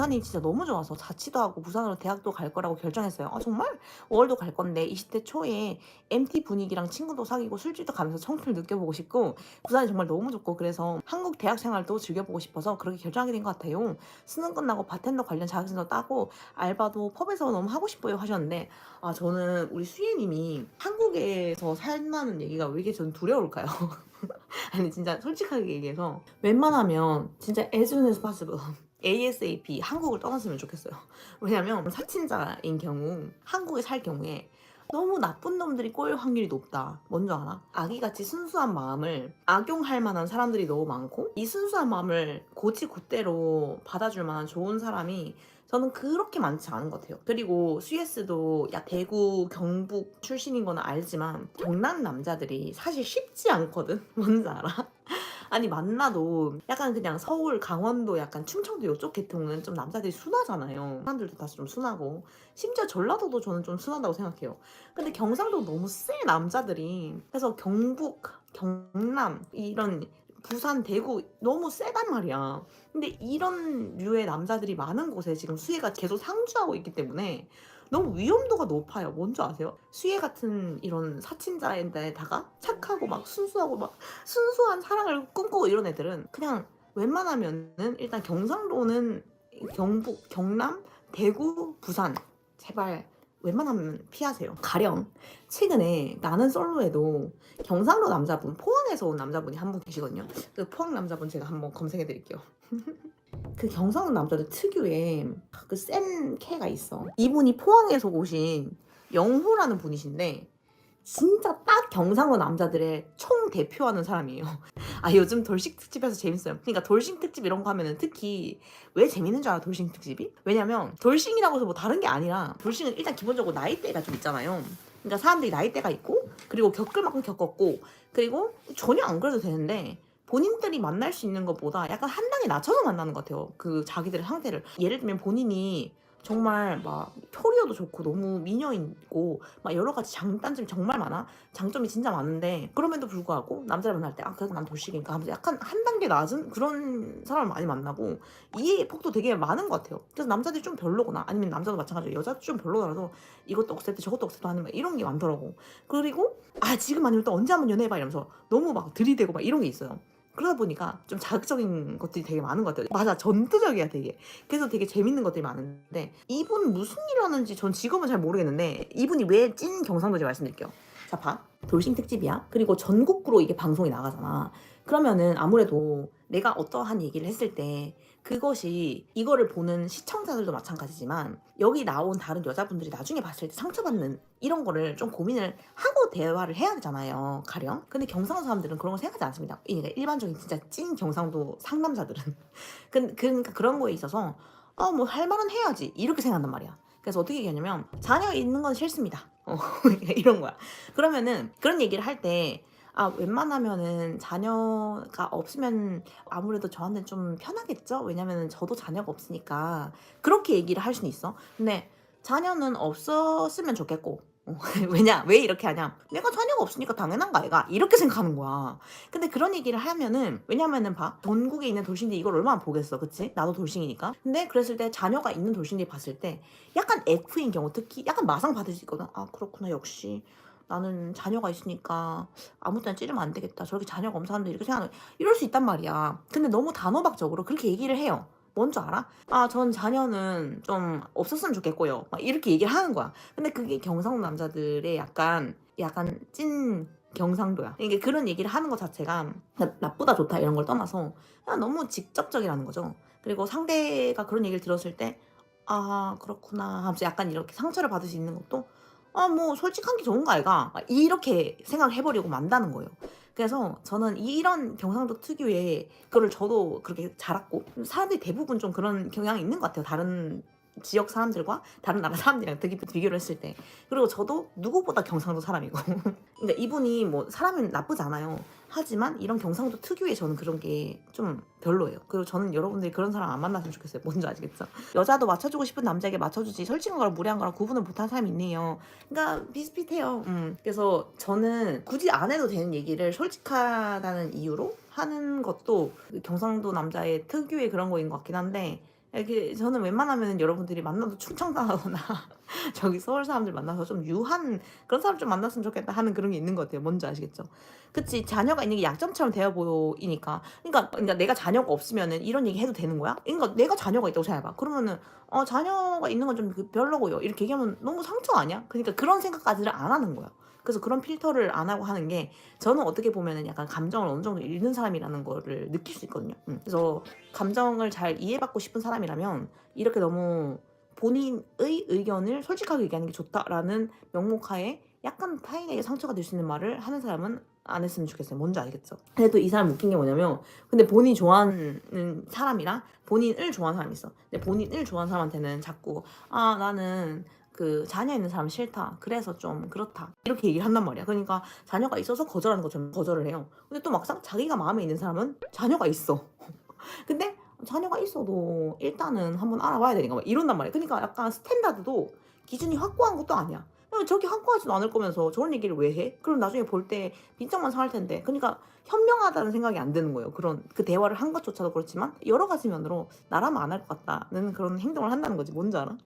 부산이 진짜 너무 좋아서 자취도 하고 부산으로 대학도 갈 거라고 결정했어요. 아 정말 5월도 갈 건데 20대 초에 MT 분위기랑 친구도 사귀고 술집도 가면서 청춘을 느껴보고 싶고 부산이 정말 너무 좋고 그래서 한국 대학 생활도 즐겨보고 싶어서 그렇게 결정하게 된 것 같아요. 수능 끝나고 바텐더 관련 자격증도 따고 알바도 펍에서 너무 하고 싶어요 하셨는데 아 저는 우리 수예님이 한국에서 살만한 얘기가 왜 이렇게 저는 두려울까요? 아니 진짜 솔직하게 얘기해서 웬만하면 진짜 as soon as possible ASAP 한국을 떠났으면 좋겠어요. 왜냐면 사친자인 경우 한국에 살 경우에 너무 나쁜 놈들이 꼬일 확률이 높다. 뭔지 알아? 아기같이 순수한 마음을 악용할 만한 사람들이 너무 많고 이 순수한 마음을 고지 곧대로 받아줄 만한 좋은 사람이 저는 그렇게 많지 않은 것 같아요. 그리고 CS도 야 대구 경북 출신인 거는 알지만 경남 남자들이 사실 쉽지 않거든. 뭔지 알아? 아니 만나도 약간 그냥 서울, 강원도, 약간 충청도 이쪽 계통은 좀 남자들이 순하잖아요. 사람들도 다 좀 순하고 심지어 전라도도 저는 좀 순하다고 생각해요. 근데 경상도 너무 세 남자들이 그래서 경북, 경남 이런 부산, 대구 너무 세단 말이야. 근데 이런 류의 남자들이 많은 곳에 지금 수혜가 계속 상주하고 있기 때문에 너무 위험도가 높아요. 뭔지 아세요? 수혜 같은 이런 사친자에다가 착하고 막 순수하고 막 순수한 사랑을 꿈꾸고 이런 애들은 그냥 웬만하면은 일단 경상도는 경북, 경남, 대구, 부산 제발 웬만하면 피하세요. 가령 최근에 나는 솔로에도 경상도 남자분 포항에서 온 남자분이 한 분 계시거든요. 그 포항 남자분 제가 한번 검색해 드릴게요. 그 경상도 남자들 특유의 그센 캐가 있어. 이분이 포항에서 오신 영호라는 분이신데 진짜 딱 경상도 남자들의 총 대표하는 사람이에요. 아 요즘 돌싱 특집에서 재밌어요. 그러니까 돌싱 특집 이런 거 하면은 특히 왜 재밌는 줄 알아 돌싱 특집이? 왜냐면 돌싱이라고 해서 뭐 다른 게 아니라 돌싱은 일단 기본적으로 나이대가 좀 있잖아요. 그러니까 사람들이 나이대가 있고 그리고 겪을 만큼 겪었고 그리고 전혀 안 그래도 되는데 본인들이 만날 수 있는 것보다 약간 한 단계 낮춰서 만나는 것 같아요. 그 자기들의 상태를. 예를 들면 본인이 정말 막 표리어도 좋고 너무 미녀이고 막 여러 가지 장단점이 정말 많아. 장점이 진짜 많은데 그럼에도 불구하고 남자를 만날 때 아 그래도 난 돌싱이니까 하면서 약간 한 단계 낮은 그런 사람을 많이 만나고 이해의 폭도 되게 많은 것 같아요. 그래서 남자들이 좀 별로거나 아니면 남자도 마찬가지로 여자도 좀 별로더라도 이것도 억셉트 저것도 억셉트 하는 막 이런 게 많더라고. 그리고 아 지금 아니면 또 언제 한번 연애해봐 이러면서 너무 막 들이대고 막 이런 게 있어요. 그러다 보니까 좀 자극적인 것들이 되게 많은 것 같아요. 맞아, 전투적이야 되게. 그래서 되게 재밌는 것들이 많은데 이분 무슨 일을 하는지 전 직업은 잘 모르겠는데 이분이 왜 찐 경상도인지 말씀드릴게요. 자, 봐. 돌싱 특집이야. 그리고 전국구로 이게 방송이 나가잖아. 그러면은 아무래도 내가 어떠한 얘기를 했을 때 그것이 이거를 보는 시청자들도 마찬가지지만 여기 나온 다른 여자분들이 나중에 봤을 때 상처받는 이런 거를 좀 고민을 하고 대화를 해야 되잖아요. 가령. 근데 경상도 사람들은 그런 걸 생각하지 않습니다. 그러니까 일반적인 진짜 찐 경상도 상남자들은. 그- 그러니까 그런 거에 있어서 어, 뭐할 말은 해야지. 이렇게 생각한단 말이야. 그래서 어떻게 얘기하냐면 자녀 있는 건 싫습니다. 어, 이런 거야. 그러면은 그런 얘기를 할 때 아, 웬만하면은 자녀가 없으면 아무래도 저한테는 좀 편하겠죠? 왜냐면은 저도 자녀가 없으니까 그렇게 얘기를 할 수는 있어. 근데 자녀는 없었으면 좋겠고. 어, 왜냐? 왜 이렇게 하냐? 내가 자녀가 없으니까 당연한 거 아이가? 이렇게 생각하는 거야. 근데 그런 얘기를 하면은 왜냐면은 봐. 전국에 있는 돌싱들이 이걸 얼마나 보겠어. 그치? 나도 돌싱이니까. 근데 그랬을 때 자녀가 있는 돌싱들이 봤을 때 약간 F인 경우 특히 약간 마상 받을 수 있거든. 아, 그렇구나. 역시 나는 자녀가 있으니까 아무 때나 찌르면 안 되겠다. 저렇게 자녀가 없는 사람들이 이렇게 생각하는 이럴 수 있단 말이야. 근데 너무 단호박적으로 그렇게 얘기를 해요. 뭔 줄 알아? 아, 전 자녀는 좀 없었으면 좋겠고요. 막 이렇게 얘기를 하는 거야. 근데 그게 경상도 남자들의 약간, 약간 찐 경상도야. 이게 그런 얘기를 하는 것 자체가 나쁘다 좋다 이런 걸 떠나서 그냥 너무 직접적이라는 거죠. 그리고 상대가 그런 얘기를 들었을 때, 아, 그렇구나 하면서 약간 이렇게 상처를 받을 수 있는 것도 아, 뭐, 솔직한 게 좋은 거 아이가? 막 이렇게 생각을 해버리고 만다는 거예요. 그래서 저는 이런 경상도 특유의 그거를 저도 그렇게 자랐고 사람들이 대부분 좀 그런 경향이 있는 것 같아요. 다른 지역 사람들과 다른 나라 사람들이랑 되게 비교를 했을 때. 그리고 저도 누구보다 경상도 사람이고. 그러니까 이분이 뭐 사람은 나쁘지 않아요. 하지만 이런 경상도 특유의 저는 그런 게 좀 별로예요. 그리고 저는 여러분들이 그런 사람 안 만났으면 좋겠어요. 뭔지 아시겠죠? 여자도 맞춰주고 싶은 남자에게 맞춰주지 솔직한 거랑 무례한 거랑 구분을 못하는 사람이 있네요. 그러니까 비슷비슷해요. 음. 그래서 저는 굳이 안 해도 되는 얘기를 솔직하다는 이유로 하는 것도 경상도 남자의 특유의 그런 거인 것 같긴 한데 이렇게 저는 웬만하면 여러분들이 만나도 충청당하거나 저기 서울 사람들 만나서 좀 유한 그런 사람 좀 만났으면 좋겠다 하는 그런 게 있는 것 같아요. 뭔지 아시겠죠? 그치 자녀가 있는 게 약점처럼 되어 보이니까 그러니까, 그러니까 내가 자녀가 없으면은 이런 얘기 해도 되는 거야? 그러니까 내가 자녀가 있다고 생각해봐. 그러면은 어 자녀가 있는 건 좀 별로고요. 이렇게 얘기하면 너무 상처 아니야? 그러니까 그런 생각까지를 안 하는 거야. 그래서 그런 필터를 안 하고 하는 게 저는 어떻게 보면은 약간 감정을 어느 정도 읽는 사람이라는 거를 느낄 수 있거든요. 음, 그래서 감정을 잘 이해받고 싶은 사람이라면 이렇게 너무 본인의 의견을 솔직하게 얘기하는 게 좋다라는 명목하에 약간 타인에게 상처가 될 수 있는 말을 하는 사람은 안 했으면 좋겠어요. 뭔지 알겠죠? 근데 또 이 사람 웃긴 게 뭐냐면 근데 본인이 좋아하는 사람이랑 본인을 좋아하는 사람이 있어. 근데 본인을 좋아하는 사람한테는 자꾸 아 나는 그 자녀 있는 사람 싫다. 그래서 좀 그렇다. 이렇게 얘기를 한단 말이야. 그러니까 자녀가 있어서 거절하는 것처럼 거절을 해요. 근데 또 막상 자기가 마음에 있는 사람은 자녀가 있어. 근데 자녀가 있어도 일단은 한번 알아봐야 되니까 막 이런단 말이야. 그러니까 약간 스탠다드도 기준이 확고한 것도 아니야. 저기 확고하지도 않을 거면서 저런 얘기를 왜 해? 그럼 나중에 볼 때 빈정만 상할 텐데. 그러니까 현명하다는 생각이 안 드는 거예요. 그런 그 대화를 한 것조차도 그렇지만 여러 가지 면으로 나라면 안 할 것 같다는 그런 행동을 한다는 거지. 뭔지 알아?